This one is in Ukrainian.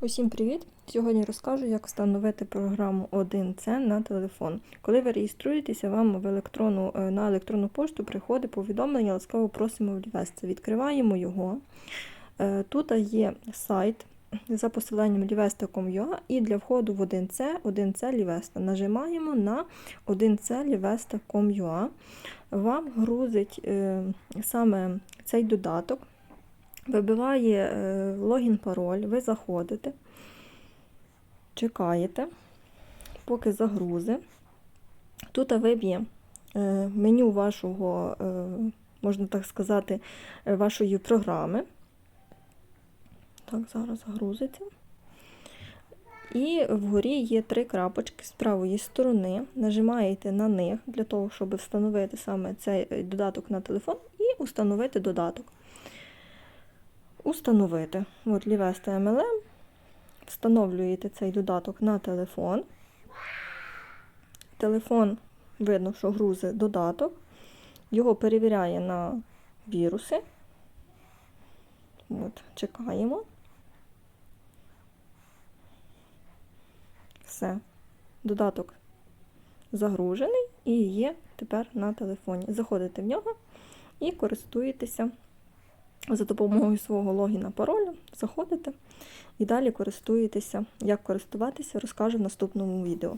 Усім привіт! Сьогодні розкажу, як встановити програму 1C на телефон. Коли ви реєструєтеся, вам в електронну, е, на електронну пошту приходить повідомлення, ласкаво просимо ввести. Відкриваємо його. Е, Тут є сайт за посиланням livesta.com.ua і для входу в 1C, 1C Livesta. Нажимаємо на 1C livesta.com.ua. Вам грузить е, саме цей додаток. Вибиває е, логін, пароль, ви заходите, чекаєте, поки загрузи. Тут виб'є е, меню вашого, е, можна так сказати, вашої програми. Так, зараз грузиться. І вгорі є три крапочки з правої сторони. Нажимаєте на них для того, щоб встановити саме цей додаток на телефон, і установити додаток установити. От Livesta MLM. Встановлюєте цей додаток на телефон. Телефон видно, що грузить додаток. Його перевіряє на віруси. От, Чекаємо. Все. Додаток загружений і є тепер на телефоні. Заходите в нього і користуєтеся за допомогою свого логіна пароля заходите і далі користуєтеся. Як користуватися, розкажу в наступному відео.